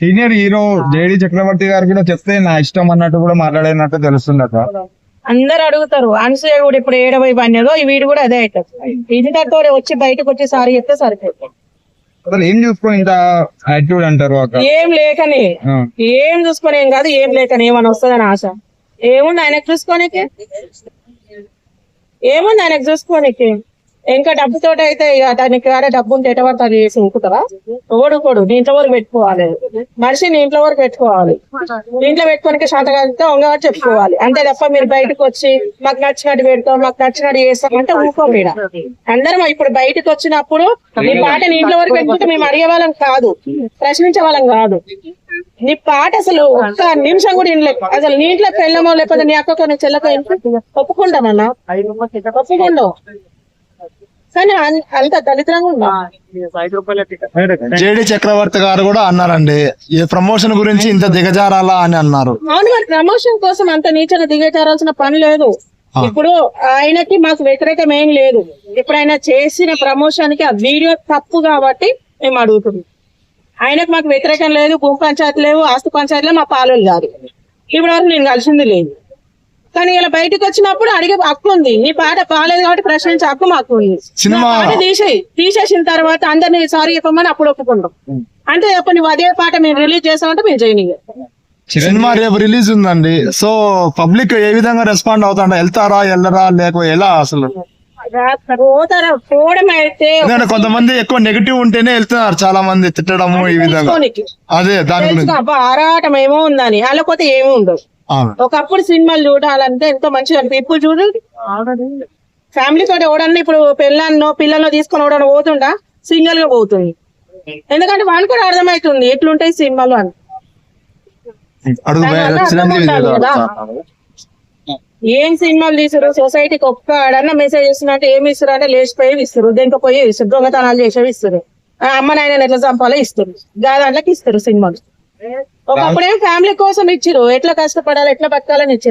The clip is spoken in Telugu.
సీనియర్ హీరో జేడి చక్రవర్తి గారు కూడా చెప్తే నా ఇష్టం అన్నట్టు కూడా మాట్లాడినట్టు తెలుస్తుందట అందరు అడుగుతారు. అనసూయ కూడా ఇప్పుడు ఏడవై పన్నదో వీడు కూడా అదే అవుతుంది ఇంతతో వచ్చి బయటకు వచ్చి సారి చెప్తే సరిపోతుంది. అసలు ఏం చూసుకొని ఇంత యాటిట్యూడ్ అంటారు ఏం లేకనే. ఏం చూసుకొని ఏం కాదు ఏం లేకనే. ఏమని వస్తుందని ఆశ. ఏముంది ఆయనకు చూసుకోనికి? ఏముంది ఆయనకు చూసుకోనికి? ఇంకా డబ్బుతో అయితే ఇక దానికి వేరే డబ్బు ఉంటే ఎటువంటి అది చేసి ఉంటుందా ఓడుకోడు దీంట్లో వరకు పెట్టుకోవాలి. మనిషి నీ ఇంట్లో వరకు పెట్టుకోవాలి. దీంట్లో పెట్టుకోనికి శాత కలిగితే చెప్పుకోవాలి. అంతే తప్ప మీరు బయటకు వచ్చి మాకు నచ్చినట్టు పెడతాం మాకు నచ్చినట్టు చేస్తాం అంటే ఊకో మీద అందరం ఇప్పుడు బయటకు వచ్చినప్పుడు నీ పాట ఇంట్లో వరకు పెట్టుకుంటే మేము అడిగే వాళ్ళం కాదు. ప్రశ్నించే వాళ్ళం కాదు. నీ పాట అసలు ఒక్క నిమిషం కూడా వినలేదు అసలు నీ ఇంట్లో పెళ్ళమో లేకపోతే నీ అక్కకో నీ చెల్లకో ఒప్పుకుంటామన్నా ఒప్పుకుంటావు. కానీ అంత దళితంగా జేడి చక్రవర్తి గారు కూడా అన్నారండి. ఈ ప్రమోషన్ గురించి ఇంత దిగజారాలా అని అన్నారు. అవును మరి ప్రమోషన్ కోసం అంత నీచగా దిగజారాల్సిన పని లేదు. ఇప్పుడు ఆయనకి మాకు వ్యతిరేకం ఏం లేదు. ఇప్పుడు ఆయన చేసిన ప్రమోషన్కి ఆ వీడియో తప్పు కాబట్టి మేము అడుగుతున్నాం. ఆయనకు మాకు వ్యతిరేకం లేదు భూమి పంచాయతీ లేవు ఆస్తి పంచాయతీ లేవు మా పాలలు కాదు. ఇప్పుడు వరకు నేను కలిసింది లేదు. కానీ ఇలా బయటకు వచ్చినప్పుడు అడిగే హక్కు ఉంది. నీ పాట బాగాలేదు కాబట్టి ప్రశ్నించే హక్కు మాకు ఉంది. సినిమా- తీసేయి. తీసేసిన తర్వాత అందరినీ సారీ చెప్పమని అప్పుడు ఒప్పుకుంటాం. అంటే చెప్పు నువ్వు అదే పాట మేము రిలీజ్ చేసామంటే మేము చేయనిగా సినిమా రేపు రిలీజ్ ఉందండి. సో పబ్లిక్ ఏ విధంగా రెస్పాండ్ అవుతాంట వెళ్తారా వెళ్ళరా లేక ఎలా అసలు? కొంతమంది ఎక్కువ నెగిటివ్ ఉంటేనే వెళ్తున్నారు చాలా మంది తిట్టడము ఈ విధంగా. అదే దాని గురించి. ఆరాటం ఏమో ఉందని. లేకపోతే ఏమీ ఉండదు. ఒకప్పుడు సినిమాలు చూడాలంటే ఎంతో మంచిగా అనిపి ఇప్పుడు చూడు ఫ్యామిలీ తోటి ఎవడన్నా ఇప్పుడు పిల్లన్నో పిల్లల్లో తీసుకొని ఎవడన్నా పోతుండా? సింగిల్గా పోతుంది. ఎందుకంటే వాళ్ళకి కూడా అర్థమవుతుంది ఎట్లుంటాయి సినిమాలు అని. ఏం సినిమాలు తీసారు సొసైటీకి ఒక్క ఆడన్నా మెసేజ్ ఇస్తున్నట్టు ఏమి ఇస్తారు అంటే లేచిపోయి ఇస్తారు దేనికి పోయి ఇస్తారు దొంగతనాలు చేసేవి ఇస్తారు ఆ అమ్మ నాయన ఎట్లా చంపాలో ఇస్తారు గా దాంట్లోకి ఇస్తారు సినిమాలు. ఒకప్పుడేం ఫ్యామిలీ కోసం ఇచ్చిరు ఎట్లా కష్టపడాలి? ఎట్లా బతకాలని ఇచ్చిరు